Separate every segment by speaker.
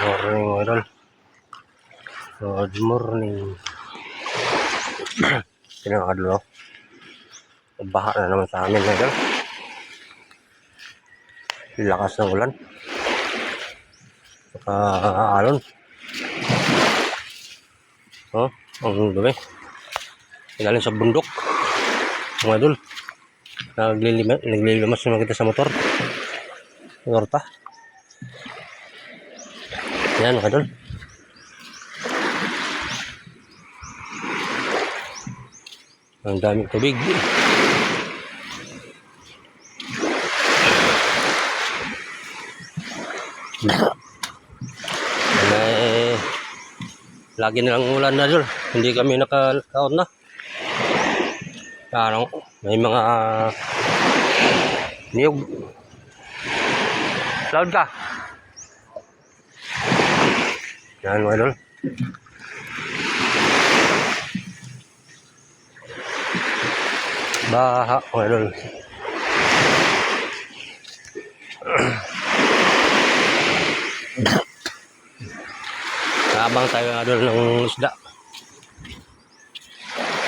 Speaker 1: Morning, mga. Good morning. Pinakadlo. Baha na naman sa amin, mga idol. Lakas ng ulan. Saka alon. Oh, ang dumi. Galing sa bundok. Mga idol. Naglilimas, naman kita sa motor. Motor. Yan, mga idol. Ang daming tubig. Eh, lagi na lang ulan na idol. Hindi kami nakakaon na. Ano, may mga niyog. Loud ka. Yan mga idol. Baha mga idol. Habang tayo nga doon ng isda.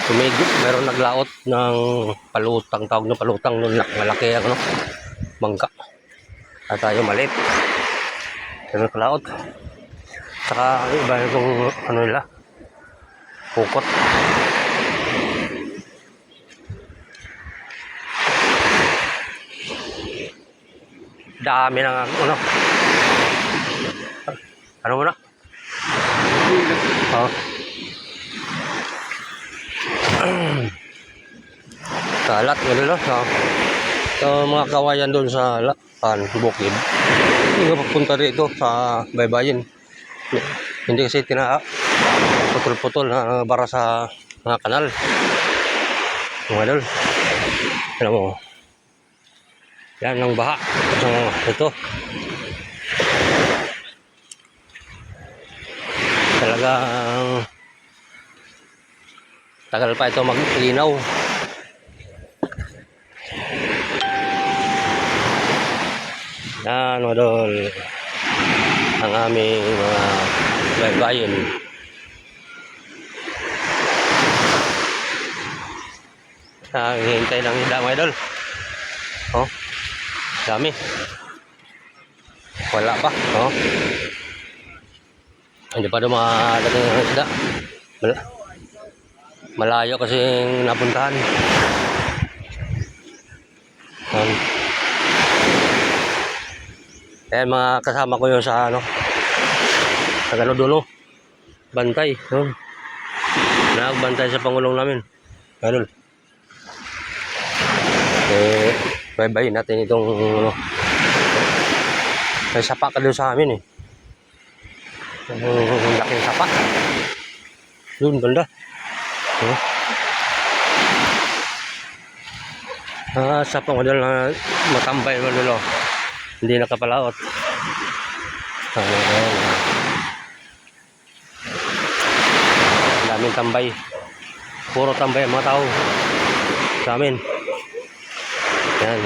Speaker 1: Tumigit, meron naglaot ng palutang, tawag ng palutang noon malaki ano, mangga. At tayo maliit. Pero naglaot. Saka iba yung ano nila, pukot. Dami ng ano. Ano muna? Oh. Kalat gano'n no? So, so, mga kawayan doon sa Lapan, Bukid. Hindi ka papunta rito sa baybayin. Hindi kasi tina putol-putol na bara sa mga kanal. Mga idol. Alam mo. Yan ang baha. So, ito. Talagang tagal pa ito maglinaw. Yan, mga idol. Ang aming mga baybayin. Naghihintay ng isda mga idol. Oh, dami. Wala pa. Oh. Hindi pa dumadating ang isda. Mal malayo kasi napuntahan. Um, Ayan mga kasama ko yun sa ano. Sa gano dulo. Bantay. Yun. Nagbantay sa pangulong namin. Ganun. Eh, bye-bye natin itong ano. May sapa ka doon sa amin eh. Ang laking sapa. Doon, banda. Oh. Ah, sapa ko doon na matambay mo dulo. Hindi nakapalaot. Ayan. daming tambay. Puro tambay mga tao. Sa amin. Yan.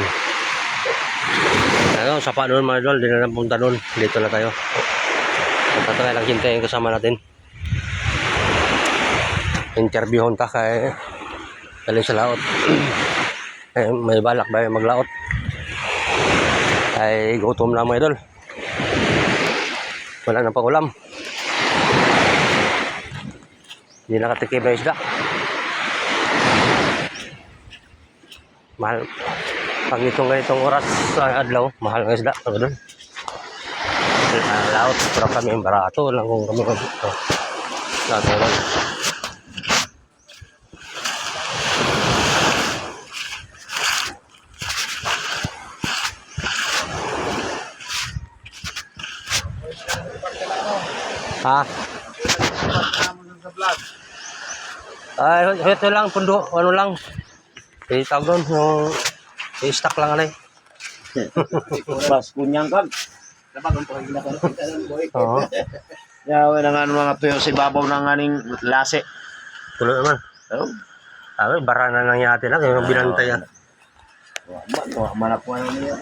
Speaker 1: Ano, sapa doon mga idol. Di na lang punta doon. Dito na tayo. Magtatry lang hintayin kasama natin. Interviewon ta kay galing sa laot. eh, may balak ba yung maglaot? Ay gutom na mga idol. Wala na pang ulam. Hindi nakatikim na isda. Mahal. Pag itong ganitong oras sa adlaw, mahal ng isda. Doon? Uh, laot. Pero kami barato lang kung kami mag... Oh. Laot na lang. Ha? Ay, ito lang, pundo, ano lang. Eh, tawag doon, yung i-stack lang alay.
Speaker 2: Bas kunyang kag.
Speaker 1: Oo.
Speaker 2: Ya, wala nga mga tuyo si babaw ng aning lase.
Speaker 1: Tuloy naman.
Speaker 2: Oh,
Speaker 1: Ay, bara na lang yate lang, yung binantay ah.
Speaker 2: wa man, wa man ako na niya.